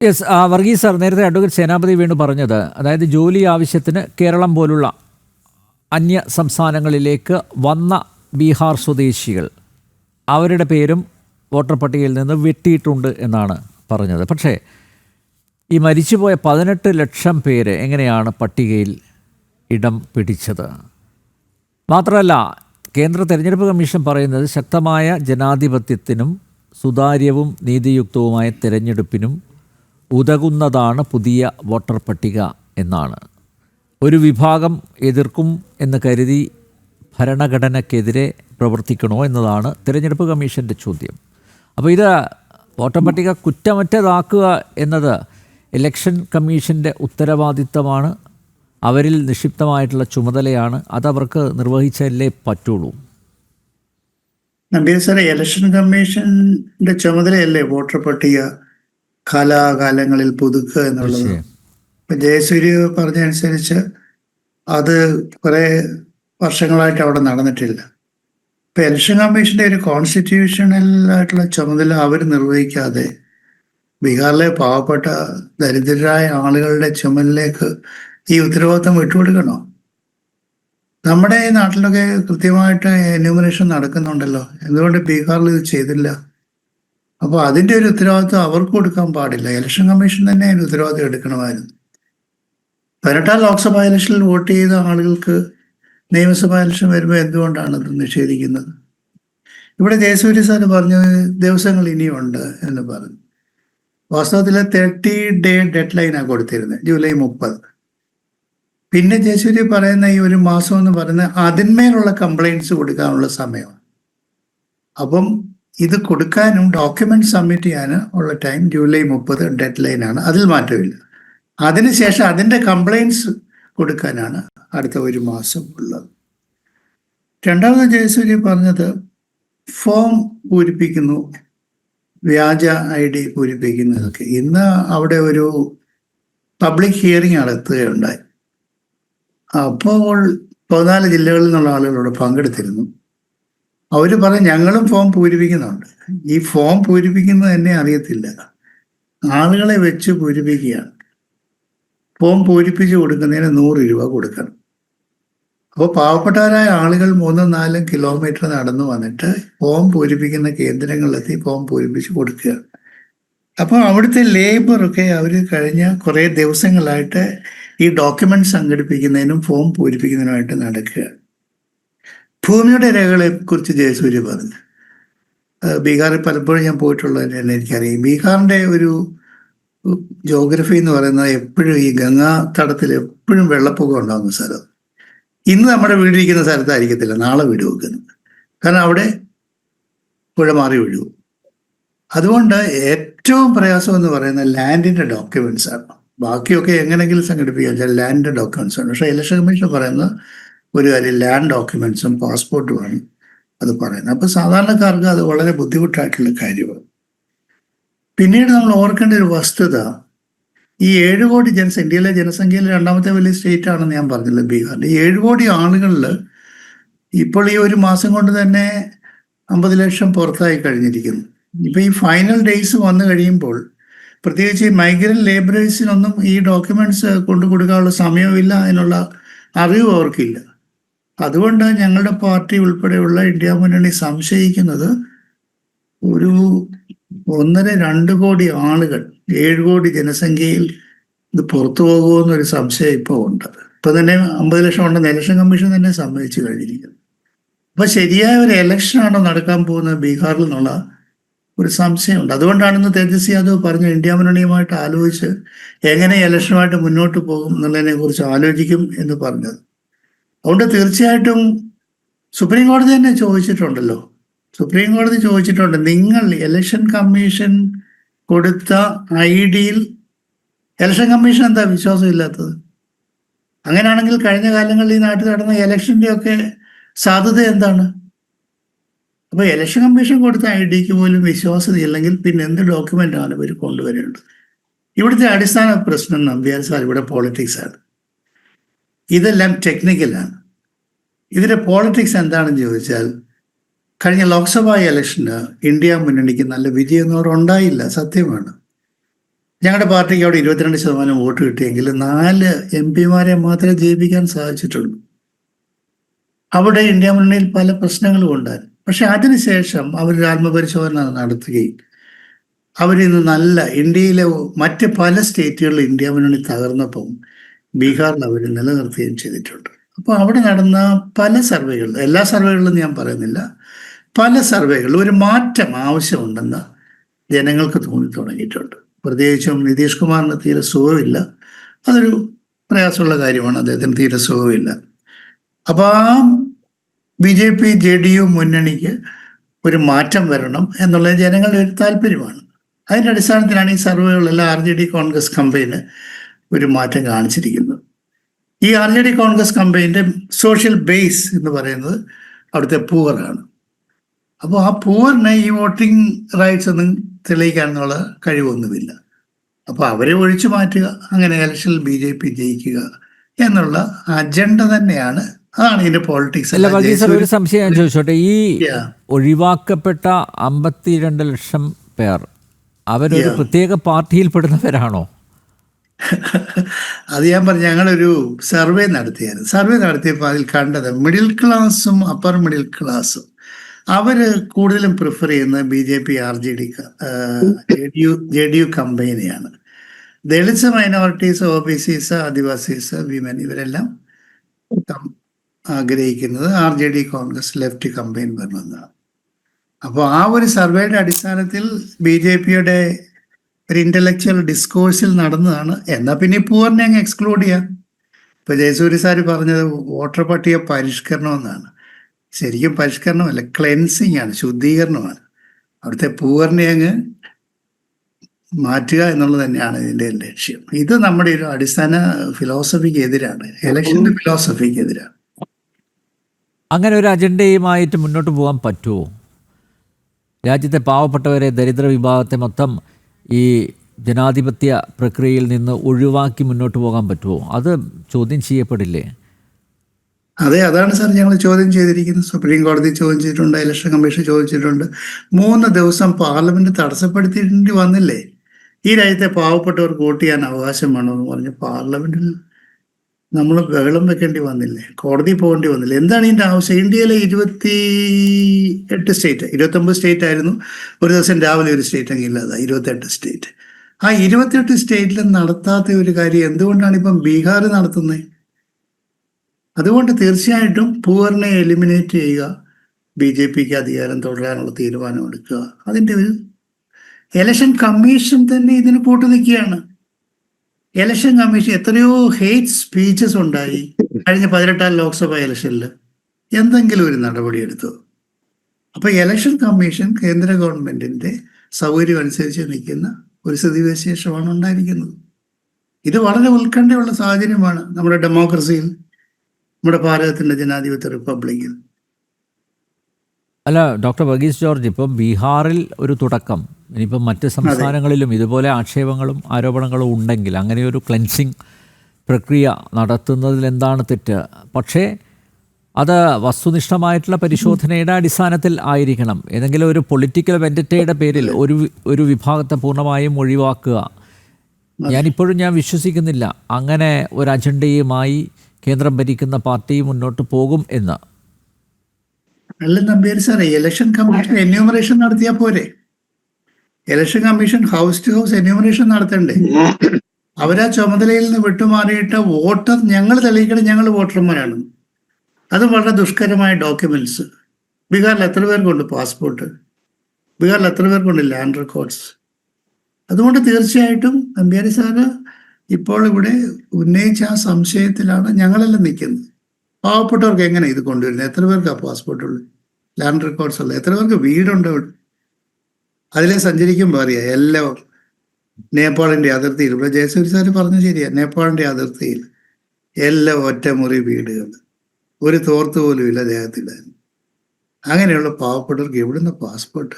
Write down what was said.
Yes Varghese sir നേരത്തെ advocate Senapathi വീണ്ടും പറഞ്ഞത് അതായത് ജോലി ആവശ്യത്തിന് കേരളം പോലുള്ള അന്യ സംസ്ഥാനങ്ങളിലേക്ക് വന്ന ബീഹാർ സ്വദേശികൾ അവരുടെ പേരും വോട്ടർ പട്ടികയിൽ നിന്ന് വെട്ടിയിട്ടുണ്ട് എന്നാണ് പറഞ്ഞത്. പക്ഷേ ഈ മരിച്ചുപോയ പതിനെട്ട് ലക്ഷം പേര് എങ്ങനെയാണ് പട്ടികയിൽ ഇടം പിടിച്ചത്? മാത്രമല്ല കേന്ദ്ര തെരഞ്ഞെടുപ്പ് കമ്മീഷൻ പറയുന്നത് ശക്തമായ ജനാധിപത്യത്തിനും സുതാര്യവും നീതിയുക്തവുമായ തെരഞ്ഞെടുപ്പിനും ഉതകുന്നതാണ് പുതിയ വോട്ടർ പട്ടിക എന്നാണ്. ഒരു വിഭാഗം എതിർക്കും എന്ന് കരുതി ഭരണഘടനയ്ക്കെതിരെ പ്രവർത്തിക്കണോ എന്നതാണ് തിരഞ്ഞെടുപ്പ് കമ്മീഷന്റെ ചോദ്യം. അപ്പോൾ ഇത് വോട്ടർ പട്ടിക കുറ്റമറ്റതാക്കുക എന്നത് ഇലക്ഷൻ കമ്മീഷന്റെ ഉത്തരവാദിത്തമാണ്. അവരിൽ നിക്ഷിപ്തമായിട്ടുള്ള ചുമതലയാണ്. അതവർക്ക് നിർവഹിച്ചല്ലേ പറ്റുള്ളൂ. നമ്പീർ സാറേ ഇലക്ഷൻ കമ്മീഷന്റെ ചുമതലയല്ലേ വോട്ടർ പട്ടിക? കാലാകാലങ്ങളിൽ പുതുക്കുക എന്നുള്ളത്. ജയസൂര്യ പറഞ്ഞനുസരിച്ച് അത് കുറെ വർഷങ്ങളായിട്ട് അവിടെ നടന്നിട്ടില്ല. ഇപ്പൊ ഇലക്ഷൻ കമ്മീഷന്റെ ഒരു കോൺസ്റ്റിറ്റ്യൂഷണൽ ആയിട്ടുള്ള ചുമതല അവർ നിർവഹിക്കാതെ ബീഹാറിലെ പാവപ്പെട്ട ദരിദ്രരായ ആളുകളുടെ ചുമലിലേക്ക് ഈ ഉത്തരവാദിത്തം വിട്ടുകൊടുക്കണോ? നമ്മുടെ ഈ നാട്ടിലൊക്കെ കൃത്യമായിട്ട് എന്യൂമിനേഷൻ നടക്കുന്നുണ്ടല്ലോ. എന്തുകൊണ്ട് ബീഹാറിൽ ഇത് ചെയ്തില്ല? അപ്പോൾ അതിന്റെ ഒരു ഉത്തരവാദിത്വം അവർക്ക് കൊടുക്കാൻ പാടില്ല. ഇലക്ഷൻ കമ്മീഷൻ തന്നെ അതിന് ഉത്തരവാദിത്വം എടുക്കണമായിരുന്നു. പതിനെട്ടാം ലോക്സഭാ ഇലക്ഷനിൽ വോട്ട് ചെയ്ത ആളുകൾക്ക് നിയമസഭാ ഇലക്ഷൻ വരുമ്പോൾ എന്തുകൊണ്ടാണ് ഇത് നിഷേധിക്കുന്നത്? ഇവിടെ ജയസൂര്യ സാർ പറഞ്ഞു ദിവസങ്ങൾ ഇനിയുണ്ട് എന്ന് പറഞ്ഞു. വാസ്തവത്തിൽ തേർട്ടി ഡേ ഡെഡ് ലൈനാണ് കൊടുത്തിരുന്നത് ജൂലൈ മുപ്പത്. പിന്നെ ജയസൂര്യ പറയുന്ന ഈ ഒരു മാസം എന്ന് പറയുന്നത് അതിന്മേലുള്ള കംപ്ലൈന്റ്സ് കൊടുക്കാനുള്ള സമയമാണ്. അപ്പം ഇത് കൊടുക്കാനും ഡോക്യുമെന്റ് സബ്മിറ്റ് ചെയ്യാനും ഉള്ള ടൈം ജൂലൈ മുപ്പത് ഡെഡ് ലൈൻ ആണ്. അതിൽ മാറ്റമില്ല. അതിനുശേഷം അതിന്റെ കംപ്ലൈൻസ് കൊടുക്കാനാണ് അടുത്ത ഒരു മാസം ഉള്ളത്. രണ്ടാമത് ജയസൂര്യ പറഞ്ഞത് ഫോം പൂരിപ്പിക്കുന്നു വ്യാജ ഐ ഡി പൂരിപ്പിക്കുന്നതൊക്കെ. ഇന്ന് അവിടെ ഒരു പബ്ലിക് ഹിയറിംഗ് നടത്തുകയുണ്ടായി. അപ്പോൾ പതിനാല് ജില്ലകളിൽ നിന്നുള്ള ആളുകളോട് പങ്കെടുത്തിരുന്നു. അവർ പറയും ഞങ്ങളും ഫോം പൂരിപ്പിക്കുന്നുണ്ട്. ഈ ഫോം പൂരിപ്പിക്കുന്നത് തന്നെ അറിയത്തില്ല. ആളുകളെ വെച്ച് പൂരിപ്പിക്കുകയാണ്. ഫോം പൂരിപ്പിച്ച് കൊടുക്കുന്നതിന് നൂറ് രൂപ കൊടുക്കണം. അപ്പോൾ പാവപ്പെട്ടവരായ ആളുകൾ മൂന്നും നാലും കിലോമീറ്റർ നടന്നു വന്നിട്ട് ഫോം പൂരിപ്പിക്കുന്ന കേന്ദ്രങ്ങളിലെത്തി ഫോം പൂരിപ്പിച്ച് കൊടുക്കുക അപ്പോൾ അവിടുത്തെ ലേബറൊക്കെ അവർ കഴിഞ്ഞ കുറേ ദിവസങ്ങളായിട്ട് ഈ ഡോക്യുമെന്റ് സംഘടിപ്പിക്കുന്നതിനും ഫോം പൂരിപ്പിക്കുന്നതിനുമായിട്ട് നടക്കുകയാണ്. ഭൂമിയുടെ രേഖകളെ കുറിച്ച് ജയസൂര്യ പറഞ്ഞു. ബീഹാറിൽ പലപ്പോഴും ഞാൻ പോയിട്ടുള്ളത് തന്നെ എനിക്കറിയാം. ബീഹാറിന്റെ ഒരു ജോഗ്രഫി എന്ന് പറയുന്നത് എപ്പോഴും ഈ ഗംഗാ തടത്തിൽ എപ്പോഴും വെള്ളപ്പൊക്കം ഉണ്ടാകുന്ന സ്ഥലം. ഇന്ന് നമ്മുടെ വീടിരിക്കുന്ന സ്ഥലത്തായിരിക്കത്തില്ല. നാളെ വീട് വെക്കുന്നത് കാരണം അവിടെ പുഴ മാറി വീഴും. അതുകൊണ്ട് ഏറ്റവും പ്രയാസം എന്ന് പറയുന്നത് ലാൻഡിന്റെ ഡോക്യുമെന്റ്സ് ആണ്. ബാക്കിയൊക്കെ എങ്ങനെയെങ്കിലും സംഘടിപ്പിക്കാം ലാൻഡിന്റെ ലാൻഡ് ഡോക്യുമെന്റ്സ് ആണ്. പക്ഷേ ഇലക്ഷൻ കമ്മീഷൻ പറയുന്നത് ഒരു കാര്യം ലാൻഡ് ഡോക്യുമെന്റ്സും പാസ്പോർട്ടുമാണ് അത് പറയുന്നത്. അപ്പൊ സാധാരണക്കാർക്ക് അത് വളരെ ബുദ്ധിമുട്ടായിട്ടുള്ള കാര്യമാണ്. പിന്നീട് നമ്മൾ ഓർക്കേണ്ട ഒരു വസ്തുത ഈ ഏഴ് കോടി ജനസംഖ്യ ഇന്ത്യയിലെ ജനസംഖ്യയിൽ രണ്ടാമത്തെ വലിയ സ്റ്റേറ്റ് ആണെന്ന് ഞാൻ പറഞ്ഞില്ല ബീഹാറിൽ. ഈ ഏഴ് കോടി ആളുകളിൽ ഇപ്പോൾ ഈ ഒരു മാസം കൊണ്ട് തന്നെ അമ്പത് ലക്ഷം പുറത്തായി കഴിഞ്ഞിരിക്കുന്നു. ഇപ്പൊ ഈ ഫൈനൽ ഡേയ്സ് വന്നു കഴിയുമ്പോൾ പ്രത്യേകിച്ച് ഈ മൈഗ്രന്റ് ലേബറേഴ്സിനൊന്നും ഈ ഡോക്യുമെന്റ്സ് കൊണ്ടു കൊടുക്കാനുള്ള സമയമില്ല അതിനുള്ള അറിവ് അവർക്കില്ല. അതുകൊണ്ട് ഞങ്ങളുടെ പാർട്ടി ഉൾപ്പെടെയുള്ള ഇന്ത്യ മുന്നണി സംശയിക്കുന്നത് ഒരു ഒന്നര രണ്ട് കോടി ആളുകൾ ഏഴ് കോടി ജനസംഖ്യയിൽ ഇത് പുറത്തു പോകുമെന്നൊരു സംശയം ഇപ്പോൾ ഉണ്ട്. ഇപ്പൊ തന്നെ അമ്പത് ലക്ഷം ഉണ്ടെന്ന് ഇലക്ഷൻ കമ്മീഷൻ തന്നെ സമ്മതിച്ചു കഴിഞ്ഞിരിക്കുന്നു. അപ്പൊ ശരിയായ ഒരു ഇലക്ഷൻ ആണോ നടക്കാൻ പോകുന്നത് ബീഹാറിൽ നിന്നുള്ള ഒരു സംശയമുണ്ട് അതുകൊണ്ടാണ് ഇന്ന് തേജസ്വി യാദവ് പറഞ്ഞ ഇന്ത്യ മുന്നണിയുമായിട്ട് ആലോചിച്ച് എങ്ങനെ ഇലക്ഷനുമായിട്ട് മുന്നോട്ട് പോകും എന്നുള്ളതിനെ കുറിച്ച് ആലോചിക്കും എന്ന് പറഞ്ഞത്. അതുകൊണ്ട് തീർച്ചയായിട്ടും സുപ്രീം കോടതി തന്നെ ചോദിച്ചിട്ടുണ്ടല്ലോ. സുപ്രീം കോടതി ചോദിച്ചിട്ടുണ്ട് നിങ്ങൾ ഇലക്ഷൻ കമ്മീഷൻ കൊടുത്ത ഐ ഡിയിൽ ഇലക്ഷൻ കമ്മീഷൻ എന്താ വിശ്വാസമില്ലാത്തത്? അങ്ങനെയാണെങ്കിൽ കഴിഞ്ഞ കാലങ്ങളിൽ ഈ നാട്ടിൽ നടന്ന ഇലക്ഷന്റെ ഒക്കെ സാധ്യത എന്താണ്? അപ്പൊ ഇലക്ഷൻ കമ്മീഷൻ കൊടുത്ത ഐ ഡിക്ക് പോലും വിശ്വാസ്യതയില്ലെങ്കിൽ പിന്നെ എന്ത് ഡോക്യുമെന്റ് ആണ് ഇവർ കൊണ്ടുവരേണ്ടത്? ഇവിടുത്തെ അടിസ്ഥാന പ്രശ്നം നമ്പ്യാൽ സാർ ഇവിടെ പോളിറ്റിക്സ് ആണ്. ഇതെല്ലാം ടെക്നിക്കലാണ് ഇതിന്റെ പോളിറ്റിക്സ് എന്താണെന്ന് ചോദിച്ചാൽ കഴിഞ്ഞ ലോക്സഭാ ഇലക്ഷന് ഇന്ത്യ മുന്നണിക്ക് നല്ല വിജയം എന്ന് ഉണ്ടായില്ല സത്യമാണ്. ഞങ്ങളുടെ പാർട്ടിക്ക് അവിടെ ഇരുപത്തിരണ്ട് ശതമാനം വോട്ട് കിട്ടിയെങ്കിൽ നാല് എം പിമാരെ മാത്രമേ ജയിപ്പിക്കാൻ സാധിച്ചിട്ടുള്ളൂ. അവിടെ ഇന്ത്യ മുന്നണിയിൽ പല പ്രശ്നങ്ങളും ഉണ്ടായിരുന്നു. പക്ഷെ അതിനുശേഷം അവർ ആത്മപരിശോധന നടത്തുകയും അവരിന്ന് നല്ല ഇന്ത്യയിലെ മറ്റ് പല സ്റ്റേറ്റുകളിൽ ഇന്ത്യ മുന്നണി തകർന്നപ്പം ബീഹാറിൽ അവർ നിലനിർത്തുകയും ചെയ്തിട്ടുണ്ട്. അപ്പോൾ അവിടെ നടന്ന പല സർവേകളിലും എല്ലാ സർവേകളിലും ഞാൻ പറയുന്നില്ല പല സർവേകളിലും ഒരു മാറ്റം ആവശ്യമുണ്ടെന്ന് ജനങ്ങൾക്ക് തോന്നി തുടങ്ങിയിട്ടുണ്ട് പ്രത്യേകിച്ചും നിതീഷ് കുമാറിന് തീരെ സുഖമില്ല. അതൊരു പ്രയാസമുള്ള കാര്യമാണ് അദ്ദേഹത്തിന് തീരെ സുഖമില്ല. അപ്പോൾ ആ B J P J D U മുന്നണിക്ക് ഒരു മാറ്റം വരണം എന്നുള്ളത് ജനങ്ങളുടെ ഒരു താല്പര്യമാണ്. അതിന്റെ അടിസ്ഥാനത്തിലാണ് ഈ സർവേകളെല്ലാം R J D Congress combine ഒരു മാറ്റം കാണിച്ചിരിക്കുന്നത് ഈ ആർ ജെ ഡി കോൺഗ്രസ് കമ്പയിന്റെ സോഷ്യൽ ബേസ് എന്ന് പറയുന്നത് അവിടുത്തെ പൂവറാണ് അപ്പോൾ ആ പൂവറിന് ഈ വോട്ടിംഗ് റൈറ്റ്സ് ഒന്നും തെളിയിക്കാനുള്ള കഴിവൊന്നുമില്ല. അപ്പോൾ അവരെ ഒഴിച്ചു മാറ്റുക അങ്ങനെ ഇലക്ഷനിൽ ബി ജെ പി ജയിക്കുക എന്നുള്ള അജണ്ട തന്നെയാണ്. അതാണ് ഇതിന്റെ പോളിറ്റിക്സ് അല്ല വർഗീസ് ഒരു സംശയം ഞാൻ ചോദിച്ചോട്ടെ? ഈ. ഒഴിവാക്കപ്പെട്ട അമ്പത്തിരണ്ട് ലക്ഷം പേർ അവരൊരു. പ്രത്യേക പാർട്ടിയിൽപ്പെടുന്നവരാണോ? അത് ഞാൻ പറഞ്ഞു ഞങ്ങളൊരു സർവേ നടത്തിയായിരുന്നു. സർവേ നടത്തിയപ്പോൾ അതിൽ കണ്ടത് മിഡിൽ ക്ലാസ്സും അപ്പർ മിഡിൽ ക്ലാസ്സും അവർ കൂടുതലും പ്രിഫർ ചെയ്യുന്നത് B J P R J D J D U J D U കമ്പനിയാണ്. Dalit minorities O B Cs adivasis women ഇവരെല്ലാം ആഗ്രഹിക്കുന്നത് R J D Congress left combine വരണമെന്നാണ് അപ്പോൾ ആ ഒരു സർവേയുടെ അടിസ്ഥാനത്തിൽ ബി ജെ പിയുടെ ഒരു ഇന്റലക്ച്വൽ ഡിസ്കോഴ്സിൽ നടന്നതാണ്. എന്നാൽ പിന്നെ പൂവറിനെ അങ്ങ് എക്സ്ക്ലൂഡ് ചെയ്യാം. ഇപ്പൊ ജയസൂര്യ സാർ പറഞ്ഞത് വോട്ടർ പട്ടിക പരിഷ്കരണം എന്നാണ് ശരിക്കും പരിഷ്കരണമല്ല ക്ലെൻസിങ് ആണ് ശുദ്ധീകരണമാണ്. അവിടുത്തെ പൂവറിനെ അങ്ങ് മാറ്റുക എന്നുള്ളത് തന്നെയാണ് ഇതിന്റെ ലക്ഷ്യം. ഇത് നമ്മുടെ ഒരു അടിസ്ഥാന ഫിലോസഫിക്ക് എതിരാണ്. ഇലക്ഷന്റെ ഫിലോസഫിക്ക് എതിരാണ്. അങ്ങനെ ഒരു അജണ്ടയുമായിട്ട് മുന്നോട്ട് പോകാൻ പറ്റുമോ? രാജ്യത്തെ പാവപ്പെട്ടവരെ ദരിദ്ര വിഭാഗത്തെ മൊത്തം ഈ ജനാധിപത്യ പ്രക്രിയയിൽ നിന്ന് ഒഴിവാക്കി മുന്നോട്ട് പോകാൻ പറ്റുമോ? അത് ചോദ്യം ചെയ്യപ്പെടില്ലേ? അതെ അതാണ് സാർ ഞങ്ങൾ ചോദ്യം ചെയ്തിരിക്കുന്നത്. സുപ്രീം കോടതി ചോദ്യം ചെയ്തിട്ടുണ്ട് ഇലക്ഷൻ കമ്മീഷൻ ചോദിച്ചിട്ടുണ്ട്. മൂന്ന് ദിവസം പാർലമെന്റ് തടസ്സപ്പെടുത്തിയിട്ടുണ്ട് വന്നില്ലേ? ഈ രാജ്യത്തെ പാവപ്പെട്ടവർക്ക് വോട്ട് ചെയ്യാൻ അവകാശം വേണമെന്ന് പറഞ്ഞ് പാർലമെന്റിൽ നമ്മൾ ബഹളം വെക്കേണ്ടി വന്നില്ലേ? കോടതി പോകേണ്ടി വന്നില്ലേ? എന്താണ് ഇതിന്റെ ആവശ്യം? ഇന്ത്യയിലെ ഇരുപത്തി എട്ട് സ്റ്റേറ്റ് ഇരുപത്തൊമ്പത് സ്റ്റേറ്റ് ആയിരുന്നു. ഒരു ദിവസം രാവിലെ ഒരു സ്റ്റേറ്റ് അങ്ങ് ഇല്ലാതായി ഇരുപത്തെട്ട് സ്റ്റേറ്റ് ആ ഇരുപത്തെട്ട് സ്റ്റേറ്റിൽ നടത്താത്ത ഒരു കാര്യം എന്തുകൊണ്ടാണ് ഇപ്പം ബീഹാർ നടത്തുന്നത് അതുകൊണ്ട് തീർച്ചയായിട്ടും പൂവറിനെ എലിമിനേറ്റ് ചെയ്യുക ബി ജെ പിക്ക് അധികാരം തുടരാനുള്ള തീരുമാനം എടുക്കുക. അതിന്റെ ഒരു ഇലക്ഷൻ കമ്മീഷൻ തന്നെ ഇതിന് കൂട്ടു നിൽക്കുകയാണ്. ഇലക്ഷൻ കമ്മീഷൻ എത്രയോ ഹേറ്റ് സ്പീച്ചസ് ഉണ്ടായി. കഴിഞ്ഞ പതിനെട്ടാം ലോക്സഭാ ഇലക്ഷനിൽ എന്തെങ്കിലും ഒരു നടപടി എടുത്തു അപ്പൊ ഇലക്ഷൻ കമ്മീഷൻ കേന്ദ്ര ഗവൺമെന്റിന്റെ സൗകര്യം അനുസരിച്ച് നിൽക്കുന്ന ഒരു സ്ഥിതിവിശേഷമാണ് ഉണ്ടായിരിക്കുന്നത്. ഇത് വളരെ ഉത്കണ്ഠയുള്ള സാഹചര്യമാണ് നമ്മുടെ ഡെമോക്രസിയിൽ നമ്മുടെ ഭാരതത്തിന്റെ ജനാധിപത്യ റിപ്പബ്ലിക്കിൽ അല്ല ഡോക്ടർ വർഗീസ് ജോർജ് ഇപ്പം ബീഹാറിൽ ഒരു തുടക്കം. ഇനിയിപ്പം മറ്റ് സംസ്ഥാനങ്ങളിലും ഇതുപോലെ ആക്ഷേപങ്ങളും ആരോപണങ്ങളും ഉണ്ടെങ്കിൽ അങ്ങനെ ഒരു ക്ലെൻസിങ് പ്രക്രിയ നടത്തുന്നതിൽ എന്താണ് തെറ്റ്? പക്ഷേ അത് വസ്തുനിഷ്ഠമായിട്ടുള്ള പരിശോധനയുടെ അടിസ്ഥാനത്തിൽ ആയിരിക്കണം. ഏതെങ്കിലും ഒരു പൊളിറ്റിക്കൽ വെന്ററ്റയുടെ പേരിൽ ഒരു ഒരു വിഭാഗത്തെ പൂർണമായും ഒഴിവാക്കുക. ഞാനിപ്പോഴും ഞാൻ വിശ്വസിക്കുന്നില്ല. അങ്ങനെ ഒരു അജണ്ടയുമായി കേന്ദ്രം ഭരിക്കുന്ന പാർട്ടി മുന്നോട്ട് പോകും എന്ന്. അല്ല സാറേ ഇലക്ഷൻ കമ്മീഷൻ എന്യൂമറേഷൻ നടത്തിയാൽ പോരെ? Election commission house to house enumeration നടത്തണ്ടേ? അവരാ ചുമതലയിൽ നിന്ന് വിട്ടുമാറിയിട്ട് വോട്ടർ ഞങ്ങൾ തെളിയിക്കണം ഞങ്ങൾ വോട്ടർമാരാണ്. അത് വളരെ ദുഷ്കരമായ ഡോക്യുമെന്റ്സ് ബീഹാറിൽ എത്ര പേർക്കുണ്ട് പാസ്പോർട്ട് ബീഹാറിൽ എത്ര പേർക്കുണ്ട് ലാൻഡ് റെക്കോർഡ്സ് അതുകൊണ്ട് തീർച്ചയായിട്ടും നമ്പ്യാരി സാറ് ഇപ്പോൾ ഇവിടെ ഉന്നയിച്ച ആ സംശയത്തിലാണ് ഞങ്ങളെല്ലാം നിൽക്കുന്നത്. പാവപ്പെട്ടവർക്ക് എങ്ങനെ ഇത് കൊണ്ടുവരുന്നത്? എത്ര പേർക്ക് പാസ്പോർട്ട് ഉള്ളത്? ലാൻഡ് റെക്കോർഡ്സ് ഉള്ളത്? എത്ര പേർക്ക് വീടുണ്ട് ഇവിടെ? അതിലെ സഞ്ചരിക്കുമ്പോൾ അറിയാം എല്ലാം നേപ്പാളിന്റെ അതിർത്തിയിൽ. ഇവിടെ ജയസൂരി സാർ പറഞ്ഞു ശരിയാണ് നേപ്പാളിന്റെ അതിർത്തിയിൽ എല്ലാം ഒറ്റമുറി വീടുകൾ. ഒരു തോർത്ത് പോലും ഇല്ല അദ്ദേഹത്തിന്റെ അങ്ങനെയുള്ള പാവപ്പെട്ടവർക്ക് എവിടുന്ന പാസ്പോർട്ട്